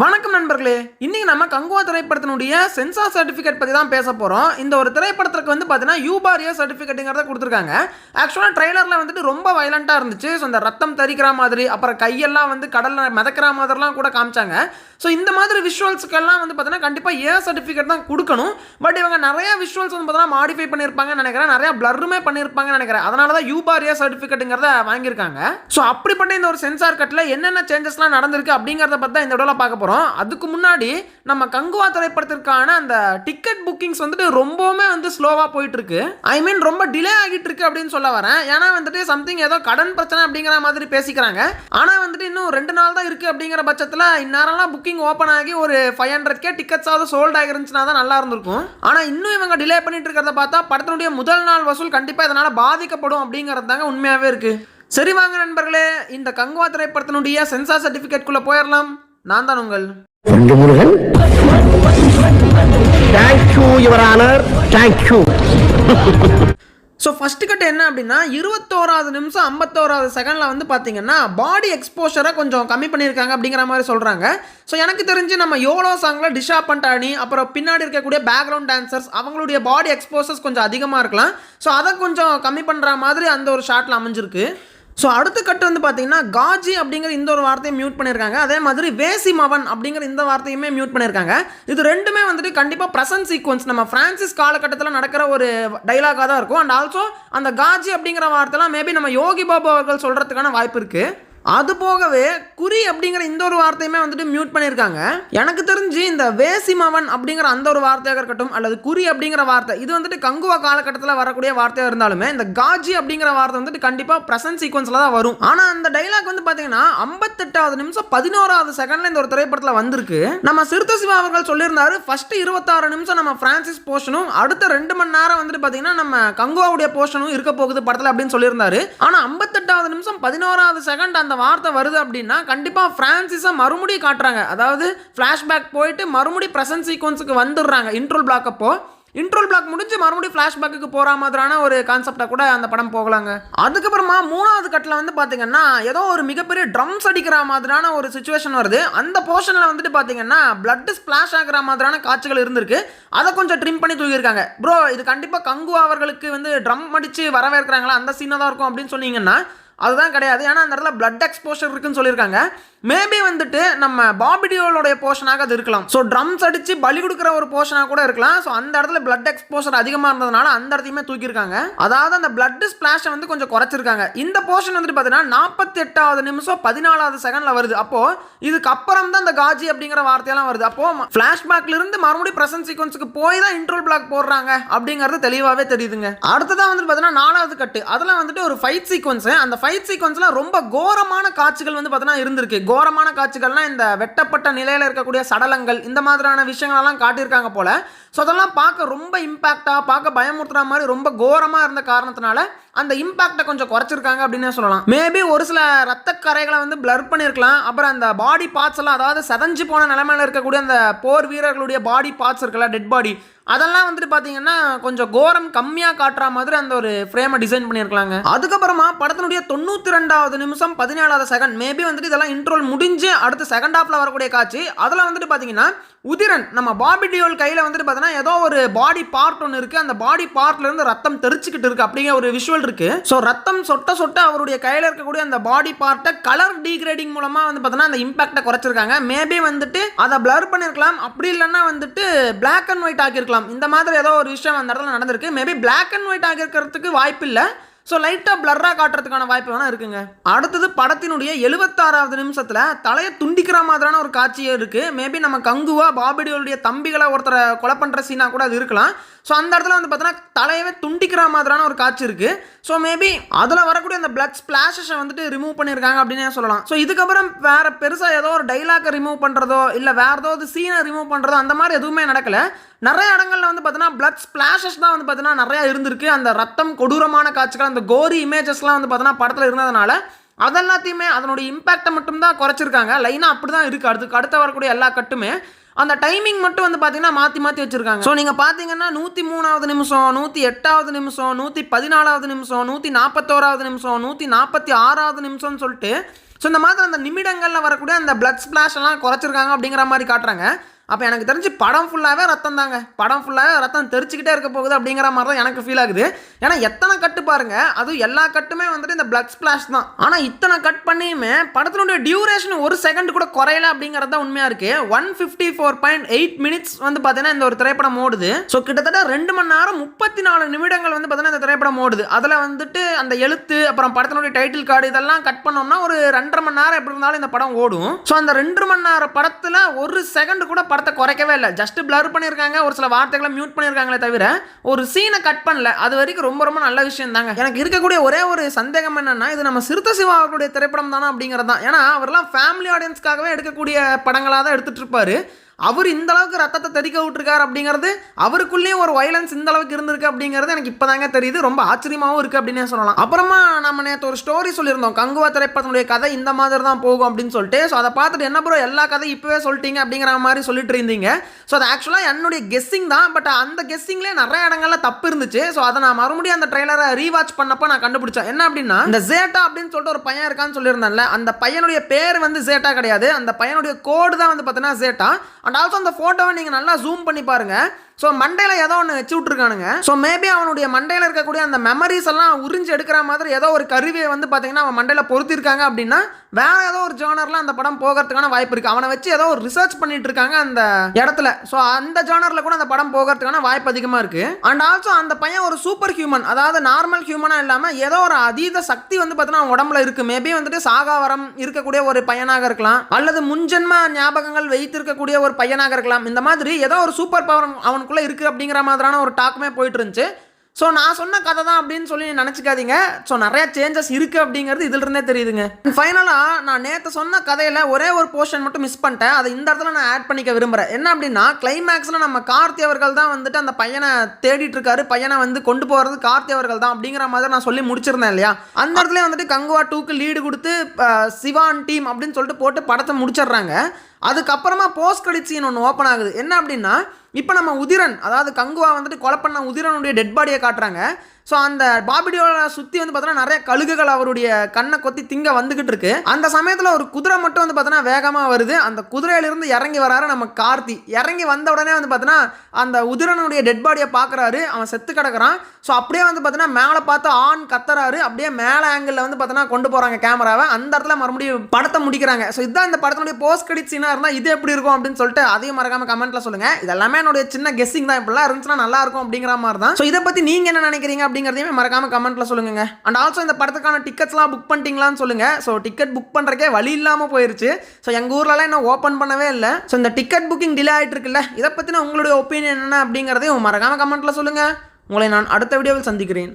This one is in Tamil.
வணக்கம் நண்பர்களே. இன்றைக்கி நம்ம கங்குவா திரைப்படத்தினுடைய சென்சார் சர்டிஃபிகேட் பற்றி தான் பேச போகிறோம் இந்த ஒரு திரைப்படத்துக்கு வந்து பார்த்தீங்கன்னா யூபாரியா சர்டிஃபிகேட்டுங்கிறத கொடுத்துருக்காங்க. ஆக்சுவலாக ட்ரெய்லரில் வந்துட்டு ரொம்ப வயலண்ட்டாக இருந்துச்சு. ஸோ இந்த ரத்தம் தரிக்கிற மாதிரி அப்புறம் கையெல்லாம் வந்து கடலில் மிதக்கிற மாதிரிலாம் கூட காமிச்சாங்க. ஸோ இந்த மாதிரி விஷுவல்ஸுக்கெல்லாம் வந்து பார்த்தீங்கன்னா கண்டிப்பாக ஏ சர்டிஃபிகேட் தான் கொடுக்கணும். பட் இவங்க நிறைய விஷுவல்ஸ் வந்து பார்த்தீங்கன்னா மாடிஃபை பண்ணியிருப்பாங்கன்னு நினைக்கிறேன். நிறைய ப்ளருமே பண்ணியிருப்பாங்கன்னு நினைக்கிறேன். அதனால தான் யூபாரியா சர்டிஃபிகேட்டுங்கிறத வாங்கியிருக்காங்க. ஸோ அப்படிப்பட்ட இந்த ஒரு சென்சார் கட்டில் என்னென்ன சேஞ்சஸ்லாம் நடந்திருக்கு அப்படிங்கிறத பற்றி தான் இந்த விடல பார்க்க போகிறோம் அதுக்கு முன்னாடி நம்ம கங்குவா திரைப்படத்திற்கான அந்த டிக்கெட் புக்கிங்ஸ் வந்துட்டு ரொம்பவுமே வந்து ஸ்லோவாக போயிட்டுருக்கு. ஐ மீன் ரொம்ப டிலே ஆகிட்டு இருக்கு அப்படின்னு சொல்ல வரேன். ஏன்னா வந்துட்டு சம்திங் ஏதோ கடன் பிரச்சனை அப்படிங்கிற மாதிரி பேசிக்கிறாங்க. ஆனால் வந்துட்டு இன்னும் ரெண்டு நாள் தான் இருக்குது அப்படிங்கிற பட்சத்தில் இந்நேரம்லாம் புக்கிங் ஓப்பன் ஆகி ஒரு ஃபைவ் ஹண்ட்ரட் கே டிக்கெட்ஸாவது சோல்ட் ஆகிருந்துச்சுன்னா தான் நல்லா இருந்திருக்கும். ஆனால் இன்னும் இவங்க டிலே பண்ணிட்டு இருக்கிறத பார்த்தா படத்தினுடைய முதல் நாள் வசூல் கண்டிப்பாக இதனால் பாதிக்கப்படும் அப்படிங்கிறது தாங்க உண்மையாகவே இருக்குது சரி வாங்க நண்பர்களே இந்த கங்குவா திரைப்படத்தினுடைய சென்சார் சர்டிஃபிகேட்குள்ளே போயிடலாம். நான் தான் உங்கள் Murugan thank you your honour thank you so first cut என்ன அப்படின்னா இருபத்தோராவது நிமிஷம் ஐம்பத்தோராவது செகண்டில் வந்து பார்த்தீங்கன்னா பாடி எக்ஸ்போஷரை கொஞ்சம் கம்மி பண்ணியிருக்காங்க அப்படிங்கிற மாதிரி சொல்கிறாங்க ஸோ எனக்கு தெரிஞ்சு நம்ம யோலோ சாங்கில் டிஷா பண்டானி அப்புறம் பின்னாடி இருக்கக்கூடிய பேக்ரவுண்ட் டான்சர்ஸ் அவங்களுடைய பாடி எக்ஸ்போசர்ஸ் கொஞ்சம் அதிகமாக இருக்கலாம். ஸோ அதை கொஞ்சம் கம்மி பண்ணுற மாதிரி அந்த ஒரு ஷாட்டில் அமைஞ்சிருக்கு. ஸோ அடுத்த கட்டு வந்து பார்த்தீங்கன்னா காஜி அப்படிங்கிற இந்த ஒரு வார்த்தையை மியூட் பண்ணியிருக்காங்க அதே மாதிரி வேசி மவன் அப்படிங்கிற இந்த வார்த்தையுமே மியூட் பண்ணியிருக்காங்க இது ரெண்டுமே வந்துட்டு கண்டிப்பாக ப்ரெசன்ட் சீக்வன்ஸ் நம்ம ஃப்ரான்சிஸ் காலகட்டத்தில் நடக்கிற ஒரு டைலாகாக தான் இருக்கும். அண்ட் ஆல்சோ அந்த காஜி அப்படிங்கிற வார்த்தைலாம் மேபி நம்ம யோகி பாபு அவர்கள் சொல்கிறதுக்கான வாய்ப்பு இருக்குது அது போகவே குறி அப்படிங்கிற இந்த ஒரு வார்த்தையுமே வந்துட்டு மியூட் பண்ணியிருக்காங்க. எனக்கு தெரிஞ்சு இந்த வேசிமவன் அப்படிங்கிற அந்த ஒரு வார்த்தையாக இருக்கட்டும் அல்லது குறி அப்படிங்கிற வார்த்தை இது வந்துட்டு கங்குவா காலகட்டத்தில் வரக்கூடிய வார்த்தையாக இருந்தாலுமே இந்த காஜி அப்படிங்கிற வார்த்தை வந்துட்டு கண்டிப்பாக ப்ரெசன்ட் சீக்வன்ஸில் தான் வரும். ஆனால் அந்த டைலாக் வந்து பார்த்தீங்கன்னா ஐம்பத்தெட்டாவது நிமிஷம் பதினோராவது செகண்ட்ல இந்த ஒரு திரைப்படத்தில் வந்திருக்கு. நம்ம சிறுத்தை சிவா அவர்கள் சொல்லியிருந்தாரு ஃபர்ஸ்ட் இருபத்தாறு நிமிஷம் நம்ம பிரான்சிஸ் போர்ஷனும் அடுத்த ரெண்டு மணி நேரம் வந்துட்டு பார்த்தீங்கன்னா நம்ம கங்குவாவுடைய போர்ஷனும் இருக்க போகுது படத்தில் அப்படின்னு சொல்லியிருந்தாரு. ஆனால் ஐம்பத்தெட்டாவது நிமிஷம் பதினோராவது செகண்ட் அந்த வார்த்தை வருது அப்படின்னா கண்டிப்பாக ஃப்ரான்சிஸை மறுபடியும் காட்டுறாங்க. அதாவது ஃப்ளாஷ்பேக் போயிட்டு மறுபடியும் ப்ரெசன்ட் சீக்வன்ஸுக்கு வந்துடுறாங்க. இன்ட்ரோல் பிளாக் அப்போ இன்ட்ரோல் பிளாக் முடிஞ்சு மறுபடியும் ஃப்ளாஷ்பேக்கு போகிற மாதிரியான ஒரு கான்செப்டாக கூட அந்த படம் போகலாங்க. அதுக்கப்புறமா மூணாவது கட்டில் வந்து பார்த்தீங்கன்னா ஏதோ ஒரு மிகப்பெரிய ட்ரம்ஸ் அடிக்கிற மாதிரியான ஒரு சுச்சுவேஷன் வருது. அந்த போர்ஷனில் வந்துட்டு பார்த்தீங்கன்னா பிளட் ஸ்பிளாஷ் ஆகிற மாதிரியான காட்சிகள் இருந்திருக்கு. அதை கொஞ்சம் ட்ரிம் பண்ணி தூக்கியிருக்காங்க. ப்ரோ இது கண்டிப்பாக கங்கு அவர்களுக்கு வந்து ட்ரம் அடித்து வரவேற்கிறாங்களா? அந்த சீனாக தான் இருக்கும் அப்படின்னு சொன்னீங்கன்னா அதுதான் கிடையாது. ஏன்னா அந்த இடத்துல பிளட் எக்ஸ்போஷர் இருக்குன்னு சொல்லியிருக்காங்க. மேபி வந்துட்டு நம்ம பாபிடியோலோடைய போர்ஷனாக அது இருக்கலாம். ஸோ ட்ரம்ஸ் அடித்து பலி கொடுக்குற ஒரு போர்ஷனாக கூட இருக்கலாம். ஸோ அந்த இடத்துல பிளட் எக்ஸ்போஷர் அதிகமாக இருந்ததுனால அந்த இடத்தையுமே தூக்கியிருக்காங்க. அதாவது அந்த பிளட் ஸ்பிளாஷை வந்து கொஞ்சம் குறைச்சிருக்காங்க. இந்த போர்ஷன் வந்துட்டு பார்த்தீங்கன்னா நாற்பத்தி எட்டாவது நிமிஷம் பதினாலாவது செகண்டில் வருது. அப்போது இதுக்கு அப்புறம் தான் இந்த காஜி அப்படிங்கிற வார்த்தையெல்லாம் வருது. அப்போ ஃப்ளாஷ்பேக்லேருந்து மறுபடியும் ப்ரெசன்ட் சீக்வன்ஸுக்கு போய் தான் இன்ட்ரோல் பிளாக் போடுறாங்க அப்படிங்கிறது தெளிவாகவே தெரியுதுங்க. அடுத்ததான் வந்துட்டு பார்த்தீங்கன்னா நாலாவது கட்டு அதில் வந்துட்டு ஒரு ஃபைட் சீக்வன்ஸு அந்த ஃபைட் சீக்வன்ஸ்லாம் ரொம்ப கோரமான காட்சிகள் வந்து பார்த்தீங்கன்னா இருந்திருக்கு. கோரமான காட்சிகள்னால் இந்த வெட்டப்பட்ட நிலையில் இருக்கக்கூடிய சடலங்கள் இந்த மாதிரியான விஷயங்களெல்லாம் காட்டியிருக்காங்க போல். ஸோ அதெல்லாம் பார்க்க ரொம்ப இம்பாக்டாக பார்க்க பயமுறுத்துற மாதிரி ரொம்ப கோரமாக இருந்த காரணத்தினால அந்த இம்பாக்டை கொஞ்சம் குறைச்சிருக்காங்க அப்படின்னு சொல்லலாம். மேபி ஒரு சில ரத்த கரைகளை வந்து பிளர் பண்ணியிருக்கலாம் அப்புறம் அந்த பாடி பார்ட்ஸ் எல்லாம் அதாவது செதஞ்சு போன நிலைமையில் இருக்கக்கூடிய அந்த போர் வீரர்களுடைய பாடி பார்ட்ஸ் இருக்குல்ல டெட் பாடி அதெல்லாம் வந்துட்டு பார்த்தீங்கன்னா கொஞ்சம் கோரம் கம்மியாக காட்டுற மாதிரி அந்த ஒரு ஃப்ரேமை டிசைன் பண்ணியிருக்கலாங்க அதுக்கப்புறமா படத்தினுடைய தொண்ணூற்றி ரெண்டாவது நிமிஷம் பதினேழாவது செகண்ட் மேபி வந்துட்டு இதெல்லாம் இன்ட்ரோல் முடிஞ்சு அடுத்த செகண்ட் ஹாஃபில் வரக்கூடிய காட்சி அதில் வந்துட்டு பார்த்தீங்கன்னா உதிரன். நம்ம பாபி டியோல் கையில் வந்துட்டு பார்த்தோன்னா ஏதோ ஒரு பாடி பார்ட் ஒன்று இருக்குது அந்த பாடி பார்ட்லேருந்து ரத்தம் தெரிச்சுக்கிட்டு இருக்குது அப்படிங்கிற ஒரு விஷுவல் இருக்குது ஸோ ரத்தம் சொட்ட சொட்ட அவருடைய கையில் இருக்கக்கூடிய அந்த பாடி பார்ட்டை கலர் டீக்ரேடிங் மூலமாக வந்து பார்த்தோன்னா அந்த இம்பாக்டை குறைச்சிருக்காங்க. மேபி வந்துட்டு அதை பிளர் பண்ணியிருக்கலாம் அப்படி இல்லைன்னா வந்துட்டு பிளாக் அண்ட் ஒயிட் ஆக்கியிருக்கலாம். இந்த மாதிரி ஏதோ ஒரு விஷயம் அந்த இடத்துல நடந்திருக்கு. மேபி பிளாக் அண்ட் ஒயிட் ஆகியிருக்கிறதுக்கு வாய்ப்பு இல்லை ஸோ லைட்டாக பிளர்ராக காட்டுறதுக்கான வாய்ப்பு வேணால் இருக்குங்க. அடுத்தது படத்தினுடைய எழுபத்தாறாவது நிமிஷத்தில் தலையை துண்டிக்கிற மாதிரியான ஒரு காட்சியே இருக்குது மேபி நம்ம கங்குவா பாபிடியோடைய தம்பிகளை ஒருத்தரை கொலை பண்ணுற சீனாக கூட அது இருக்கலாம். ஸோ அந்த இடத்துல வந்து பார்த்தீங்கன்னா தலையவே துண்டிக்கிற மாதிரியான ஒரு காட்சி இருக்குது ஸோ மேபி அதில் வரக்கூடிய அந்த பிளட் ஸ்பிளாஷஸை வந்துட்டு ரிமூவ் பண்ணியிருக்காங்க அப்படின்னு சொல்லலாம். ஸோ இதுக்கப்புறம் வேறு பெருசாக ஏதோ ஒரு டைலாக்கை ரிமூவ் பண்ணுறதோ இல்லை வேறு ஏதாவது சீனை ரிமூவ் பண்ணுறதோ அந்த மாதிரி எதுவுமே நடக்கலை. நிறைய இடங்களில் வந்து பார்த்தீங்கன்னா பிளட் ஸ்பிளாஷஸ் தான் வந்து பார்த்தீங்கன்னா நிறையா இருந்திருக்கு. அந்த ரத்தம் கொடூரமான காட்சிகள் அந்த கோரி இமேஜஸ்லாம் வந்து பார்த்தீங்கன்னா படத்தில் இருந்ததுனால அதெல்லாத்தையுமே அதனுடைய இம்பேக்டை மட்டும்தான் குறைச்சிருக்காங்க. லைனாக அப்படி தான் இருக்குது அடுத்து அடுத்த வரக்கூடிய எல்லா கட்டுமே அந்த டைமிங் மட்டும் வந்து பார்த்தீங்கன்னா மாற்றி மாற்றி வச்சிருக்காங்க. ஸோ நீங்கள் பார்த்தீங்கன்னா நூற்றி மூணாவது நிமிஷம் நூற்றி எட்டாவது நிமிஷம் நூற்றி பதினாலாவது நிமிஷம் நூற்றி நாற்பத்தோராவது நிமிஷம் நூற்றி நாற்பத்தி ஆறாவது நிமிஷம்னு சொல்லிட்டு ஸோ இந்த மாதிரி அந்த நிமிடங்களில் வரக்கூடிய அந்த பிளட் ஸ்பிளாஷ் எல்லாம் குறைச்சிருக்காங்க அப்படிங்கிற மாதிரி காட்டுறாங்க. அப்போ எனக்கு தெரிஞ்சு படம் ஃபுல்லாகவே ரத்தம் தாங்க படம் ஃபுல்லாகவே ரத்தம் தெரிச்சுக்கிட்டே இருக்க போகுது அப்படிங்கிற மாதிரி தான் எனக்கு ஃபீல் ஆகுது. ஏன்னா எத்தனை கட்டு பாருங்க அதுவும் எல்லா கட்டுமே வந்துட்டு இந்த பிளட் ஸ்பிளாஷ் தான். ஆனால் இத்தனை கட் பண்ணியுமே படத்தினுடைய டியூரேஷன் ஒரு செகண்ட் கூட குறையல அப்படிங்கிறது தான் உண்மையாக இருக்கு. One fifty four point eight minutes வந்து பார்த்தீங்கன்னா இந்த ஒரு திரைப்படம் ஓடுது. ஸோ கிட்டத்தட்ட ரெண்டு மணி நேரம் முப்பத்தி நாலு நிமிடங்கள் வந்து பார்த்தீங்கன்னா இந்த திரைப்படம் ஓடுது. அதில் வந்துட்டு அந்த எழுத்து அப்புறம் படத்தினுடைய டைட்டில் கார்டு இதெல்லாம் கட் பண்ணோம்னா ஒரு ரெண்டரை மணி நேரம் எப்படி இருந்தாலும் இந்த படம் ஓடும். ஸோ அந்த ரெண்டு மணி நேரம் படத்தில் ஒரு செகண்ட் கூட படத்தை குறைக்கவே இல்லை. ஜஸ்ட் பிளர் பண்ணியிருக்காங்க ஒரு சில வார்த்தைகளை மியூட் பண்ணியிருக்காங்களே தவிர ஒரு சீனை கட் பண்ணல. அது வரைக்கும் ரொம்ப ரொம்ப நல்ல விஷயம் தாங்க. எனக்கு இருக்கக்கூடிய ஒரே ஒரு சந்தேகம் என்னன்னா இது நம்ம சிறுத்த சிவா அவர்களுடைய திரைப்படம் தானே அப்படிங்கிறது தான் ஏன்னா அவர்லாம் ஃபேமிலி ஆடியன்ஸ்க்காகவே எடுக்கக்கூடிய படங்களாக தான் எடுத்துட்டு இருப்பாரு. அவர் இந்த அளவுக்கு ரத்தத்தை தெறிக்க விட்டுருக்காரு அப்படிங்கிறது அவருக்குள்ளேயும் ஒரு வயலன்ஸ் இந்த அளவுக்கு இருந்திருக்கு அப்படிங்கிறது எனக்கு இப்போதாங்க தெரியுது. ரொம்ப ஆச்சரியமாகவும் இருக்குது அப்படின்னே சொல்லலாம். அப்புறமா நம்ம நேற்று ஒரு ஸ்டோரி சொல்லியிருந்தோம். கங்குவா திரைப்படத்தினுடைய கதை இந்த மாதிரி தான் போகும் அப்படின்னு சொல்லிட்டு. ஸோ அதை பார்த்துட்டு என்ன ப்ரோ எல்லா கதையும் இப்போவே சொல்லிட்டீங்க அப்படிங்கிற மாதிரி சொல்லிட்டு இருந்தீங்க. ஸோ அது ஆக்சுவலாக என்னுடைய கெஸ்ஸிங் தான். பட் அந்த கெஸ்ஸிங்லேயே நிறைய இடங்கள்ல தப்பு இருந்துச்சு. ஸோ அதை நான் மறுபடியும் அந்த ட்ரெய்லரை ரீவாச் பண்ணப்போ நான் கண்டுபிடிச்சேன். என்ன அப்படின்னா இந்த ஜேட்டா அப்படின்னு சொல்லிட்டு ஒரு பையன் இருக்கான்னு சொல்லியிருந்தேன்ல. அந்த பையனுடைய பேர் வந்து ஜேட்டா கிடையாது. அந்த பையனுடைய கோடு தான் வந்து பார்த்தீங்கன்னா ஜேட்டா அண்ட் ஆல்சோ அந்த ஃபோட்டோவை நீங்கள் நல்லா ஜூம் பண்ணி பாருங்கள் ஸோ மண்டையில் ஏதோ ஒன்று வச்சு விட்ருக்கானுங்க ஸோ மேபி அவனுடைய மண்டையில் இருக்கக்கூடிய அந்த மெமரிஸ் எல்லாம் உறிஞ்சு எடுக்கிற மாதிரி ஏதோ ஒரு கருவியை வந்து பார்த்தீங்கன்னா அவன் மண்டையில் பொருத்திருக்காங்க அப்படின்னா வேற ஏதோ ஒரு ஜேர்னரில் அந்த படம் போகிறதுக்கான வாய்ப்பு இருக்குது அவனை வச்சு ஏதோ ஒரு ரிசர்ச் பண்ணிட்டு இருக்காங்க அந்த இடத்துல. ஸோ அந்த ஜேர்னரில் கூட அந்த படம் போகிறதுக்கான வாய்ப்பு அதிகமாக இருக்குது அண்ட் ஆல்சோ அந்த பையன் ஒரு சூப்பர் ஹியூமன் அதாவது நார்மல் ஹியூமனாக இல்லாமல் ஏதோ ஒரு அதீத சக்தி வந்து பார்த்தீங்கன்னா அவன் உடம்புல இருக்குது மேபி வந்துட்டு சாகாவரம் இருக்கக்கூடிய ஒரு பையனாக இருக்கலாம். அல்லது முன்ஜென்ம ஞாபகங்கள் வைத்திருக்கக்கூடிய ஒரு பையனாக இருக்கலாம். இந்த மாதிரி ஏதோ ஒரு சூப்பர் பவர் அவனுக்குள்ளே இருக்குது அப்படிங்கிற மாதிரியான ஒரு டாக்குமே போயிட்டு இருந்துச்சு ஸோ நான் சொன்ன கதை தான் அப்படின்னு சொல்லி நினச்சிக்காதீங்க. ஸோ நிறைய சேஞ்சஸ் இருக்குது அப்படிங்கிறது இதிலிருந்தே தெரியுதுங்க. ஃபைனலாக நான் நேற்று சொன்ன கதையில் ஒரே ஒரு போர்ஷன் மட்டும் மிஸ் பண்ணிட்டேன். அதை இந்த இடத்துல நான் ஆட் பண்ணிக்க விரும்புகிறேன் என்ன அப்படின்னா கிளைமேக்ஸில் நம்ம கார்த்தி அவர்கள் தான் வந்துட்டு அந்த பையனை தேடிட்டு இருக்காரு. பையனை வந்து கொண்டு போகிறது கார்த்தி அவர்கள் தான் அப்படிங்கிற மாதிரி நான் சொல்லி முடிச்சிருந்தேன் இல்லையா? அந்த இடத்துல வந்துட்டு கங்குவா டூக்கு லீடு கொடுத்து சிவான் டீம் அப்படின்னு சொல்லிட்டு போட்டு படத்தை முடிச்சிடுறாங்க. அதுக்கப்புறமா போஸ்ட் கிரெடிட் சீன் ஒன்று ஓப்பன் ஆகுது. என்ன அப்படின்னா இப்போ நம்ம உதிரன் அதாவது கங்குவா வந்துட்டு கொலை பண்ண உதிரனுடைய டெட் பாடியை காட்டுறாங்க. ஸோ அந்த பாபிடியோட சுற்றி வந்து பார்த்தோன்னா நிறைய கழுகுகள் அவருடைய கண்ணை கொத்தி திங்க வந்துகிட்டு இருக்கு. அந்த சமயத்தில் ஒரு குதிரை மட்டும் வந்து பார்த்தோன்னா வேகமாக வருது. அந்த குதிரையிலிருந்து இறங்கி வராரு நம்ம கார்த்தி. இறங்கி வந்த உடனே வந்து பார்த்தோன்னா அந்த உதிரனுடைய டெட் பாடியை பார்க்குறாரு அவன் செத்து கிடக்குறான். ஸோ அப்படியே வந்து பார்த்தோன்னா மேலே பார்த்து ஆண் கத்துறாரு. அப்படியே மேலே ஆங்கிளில் வந்து பார்த்தோன்னா கொண்டு போகிறாங்க கேமராவை. அந்த இடத்துல மறுபடியும் படத்தை முடிக்கிறாங்க. ஸோ இதுதான் இந்த படத்தினுடைய போஸ்ட் கிரெடிட் சீனாக இருந்தால் இது எப்படி இருக்கும் அப்படின்னு சொல்லிட்டு அதையும் மறக்காம கமெண்ட்டில் சொல்லுங்கள் இதெல்லாமே என்னுடைய சின்ன கெஸ்ஸிங் தான். இப்படிலாம் இருந்துச்சுன்னா நல்லா இருக்கும் அப்படிங்கிற மாதிரி தான் ஸோ இதை பற்றி நீங்கள் என்ன நினைக்கிறீங்க அப்படிங்கிறதையுமே மறக்காமல் கமெண்ட்டில் சொல்லுங்கள் அண்ட் ஆல்சோ இந்த படத்துக்கான டிக்கெட்ஸ்லாம் புக் பண்ணிட்டீங்களான்னு சொல்லுங்கள் ஸோ டிக்கெட் புக் பண்ணுறக்கே வழி இல்லாமல் போயிருச்சு. ஸோ எங்கள் ஊர்லலாம் இன்னும் ஓப்பன் பண்ணவே இல்லை. ஸோ இந்த டிக்கெட் புக்கிங் டிலே ஆகிட்டு இருக்குல்ல இதை பற்றின உங்களுடைய ஒப்பீனியன் என்ன அப்படிங்கிறதையும் மறக்காமல் கமெண்ட்டில் சொல்லுங்கள் உங்களை நான் அடுத்த வீடியோவில் சந்திக்கிறேன்.